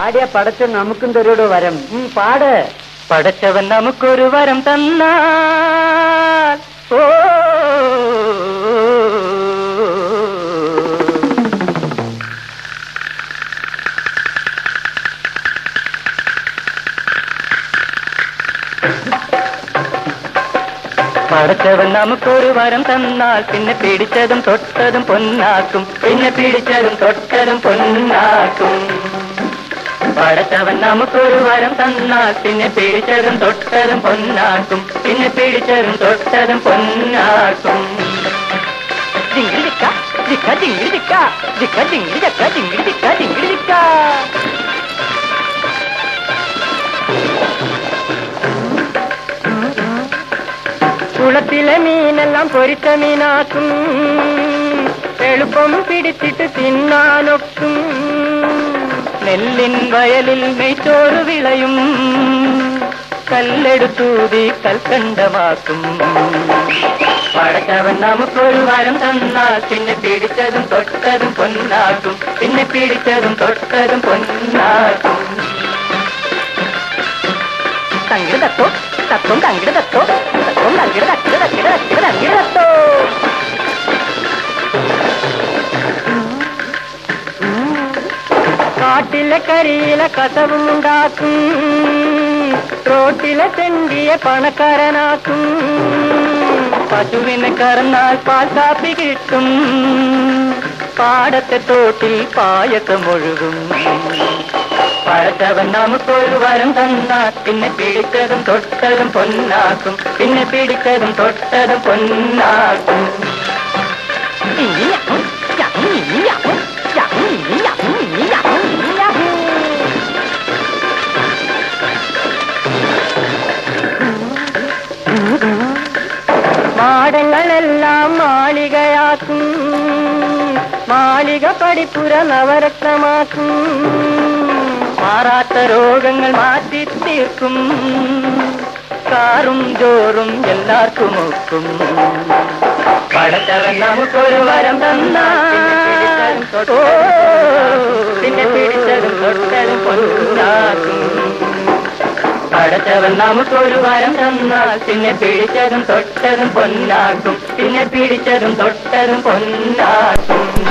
പാടിയ പടച്ച നമുക്കും തരൂടോ വരം പാട്. പടച്ചവൻ നമുക്കൊരു വരം തന്നാൽ. ഓ. പടച്ചവൻ നമുക്കൊരു വരം തന്നാൽ പിന്നെ പിടിച്ചതും തൊട്ടതും പൊന്നാക്കും. പിന്നെ പിടിച്ചതും തൊട്ടതും പൊന്നാക്കും. പടച്ചവൻ നമുക്കൊരു വരം തന്നാൽ പിന്നെ പിടിച്ചതും തൊട്ടതും പൊന്നാക്കും പിന്നെ പിടിച്ചതും തൊട്ടതും പൊന്നാക്കും ജിങ്കിടി ചിക്ക ചിക്ക ജിങ്കിടി ചിക്ക ചിക്ക ജിങ്കിടി ചക്ക ജിങ്കിടി ചിക്ക ജിങ്കിടി ചിക്ക കുളത്തിലെ മീനെല്ലാം നെല്ലിൻ വയലിൽ നെയ്ച്ചോറ് വിളയും. കല്ലെടുത്തൂതി കൽക്കണ്ടമാക്കും. പടച്ചവൻ നമുക്കൊരു വരം തന്നാൽ പിന്നെ പിടിച്ചതും തൊട്ടതും പൊന്നാക്കും. പിന്നെ പിടിച്ചതും തൊട്ടതും പൊന്നാക്കും. തങ്കിട് തത്തോ തത്വം തങ്കിട് തത്തോ തത്വം തങ്കിട് തക്കിട് തക്കിട് തക്കിട് തങ്കിട് തത്തോ. காட்டில கரியில கசவும் உண்டாக்கும். ரோட்டில செஞ்சிய பணக்காரனாக்கும். பசுவின கரனால் பால் சாப்பிக்கிட்டும் பாடத்தை தோட்டில் பாயக்கம் ஒழுகும். பழத்தவன் நமக்கு ஒரு வரம் தந்தா பின்ன பிடித்ததும் தொட்டதும் பொன்னாக்கும். பின்ன பிடித்ததும் தொட்டதும் பொன்னாக்கும். മാളിക പടിപ്പുര നവരത്നമാക്കും. മാറാത്ത രോഗങ്ങൾ മാറ്റി തീർക്കും. കാറും ജോറും എല്ലാവർക്കും ഒക്കും പടച്ചവൻ നമുക്കൊരു വരം തന്ന. പിന്നെ പിടിച്ചതും തൊട്ടതും പൊന്നാക്കും പടച്ചവൻ നമുക്കൊരു വരം തന്നാൽ പിന്നെ പിടിച്ചതും തൊട്ടതും പൊന്നാക്കും. പിന്നെ പിടിച്ചതും തൊട്ടതും പൊന്നാക്കും.